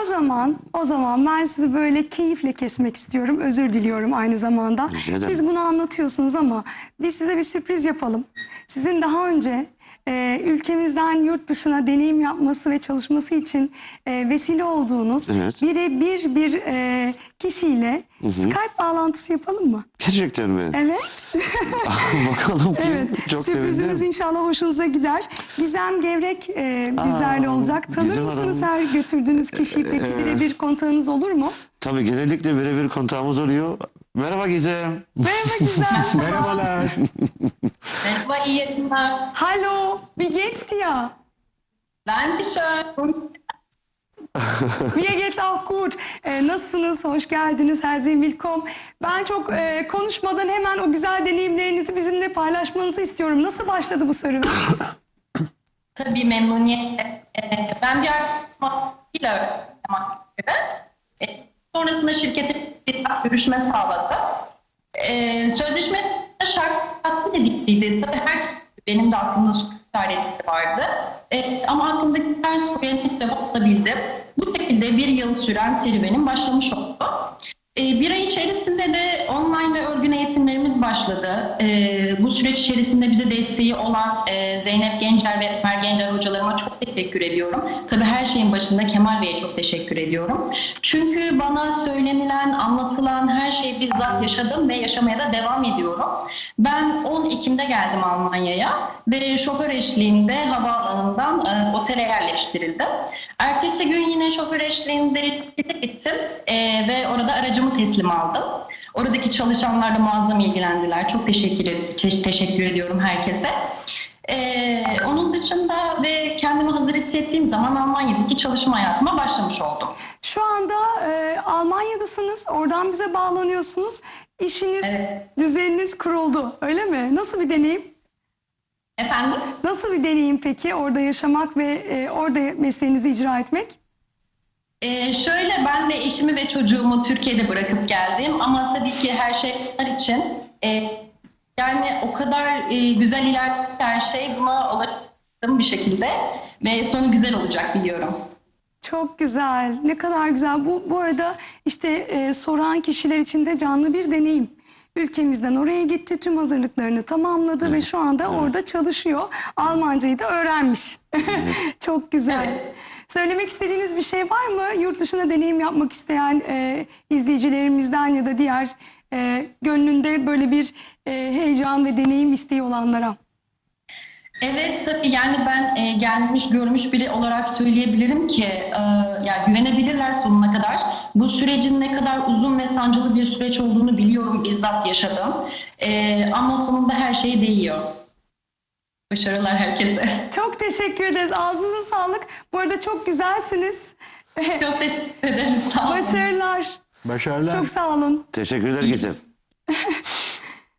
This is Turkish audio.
O zaman, o zaman ben sizi böyle keyifle kesmek istiyorum. Özür diliyorum aynı zamanda. Rica ederim. Siz bunu anlatıyorsunuz ama biz size bir sürpriz yapalım. Sizin daha önce e, ülkemizden yurt dışına deneyim yapması ve çalışması için e, vesile olduğunuz Evet. birebir bir e, kişiyle Skype bağlantısı yapalım mı? Gerçekten mi? Evet. Bakalım kim? Evet. Çok Sürprizimiz sevindim. inşallah hoşunuza gider. Gizem Gevrek e, bizlerle Aa, olacak. Tanır Gizem mısınız her götürdüğünüz kişiyi? Peki Ee, birebir kontağınız olur mu? Tabii genellikle birebir kontağımız oluyor. Merhaba Gizem. Merhaba Gizem. Merhabalar. Merhaba, iyi yayınlar. Hallo, wie geht's dir? Dankeschön. Mir geht's auch gut. E, nasılsınız? Hoş geldiniz. Herzlich willkommen. Ben çok e, konuşmadan hemen o güzel deneyimlerinizi bizimle paylaşmanızı istiyorum. Nasıl başladı bu serüven? Tabii memnuniyetle. Ee, Ben bir arkadaşımla öğrendim. Ee, Sonrasında şirketin bir görüşme sağladı. Ee, Sözleşme şart tatmin ediciydi. Tabii her benim de aklımda soru işaretleri vardı. Ee, ama aklımdaki her soruya net cevap alabildim. Bu şekilde bir yıl süren serüvenim başlamış oldu. Ee, bir ay içerisinde de örgün eğitimlerimiz başladı. Ee, bu süreç içerisinde bize desteği olan e, Zeynep Gencer ve Ömer Gencer hocalarıma çok teşekkür ediyorum. Tabii her şeyin başında Kemal Bey'e çok teşekkür ediyorum. Çünkü bana söylenilen, anlatılan her şeyi bizzat yaşadım ve yaşamaya da devam ediyorum. Ben 10 Ekim'de geldim Almanya'ya ve şoför eşliğinde havaalanından e, otele yerleştirildim. Ertesi gün yine şoför eşliğinde gittim e, ve orada aracımı teslim aldım. Oradaki çalışanlar da muazzam ilgilendiler. Çok teşekkür, te- teşekkür ediyorum herkese. E, onun dışında ve kendimi hazır hissettiğim zaman Almanya'daki çalışma hayatıma başlamış oldum. Şu anda e, Almanya'dasınız. Oradan bize bağlanıyorsunuz. İşiniz, Evet. düzeniniz kuruldu. Öyle mi? Nasıl bir deneyim? Efendim? Nasıl bir deneyim peki orada yaşamak ve e, orada mesleğinizi icra etmek? Ee, şöyle ben de eşimi ve çocuğumu Türkiye'de bırakıp geldim ama tabii ki her şey onlar için e, yani o kadar e, güzel ilerledi ki her şey buna ulaştım bir şekilde ve sonu güzel olacak biliyorum. Çok güzel. Ne kadar güzel. Bu bu arada işte e, soran kişiler için de canlı bir deneyim. Ülkemizden oraya gitti, tüm hazırlıklarını tamamladı ve şu anda orada çalışıyor. Almancayı da öğrenmiş. Çok güzel. Evet. Söylemek istediğiniz bir şey var mı? Yurt dışında deneyim yapmak isteyen e, izleyicilerimizden ya da diğer e, gönlünde böyle bir e, heyecan ve deneyim isteği olanlara. Evet tabii yani ben e, gelmiş görmüş biri olarak söyleyebilirim ki e, ya güvenebilirler sonuna kadar. Bu sürecin ne kadar uzun ve sancılı bir süreç olduğunu biliyorum bizzat yaşadım. E, ama sonunda her şey değiyor. Başarılar herkese. Çok teşekkür ederiz. Ağzınıza sağlık. Bu arada çok güzelsiniz. Çok teşekkür ederim. Sağ olun. Başarılar. Başarılar. Çok sağ olun. Teşekkürler Gizem.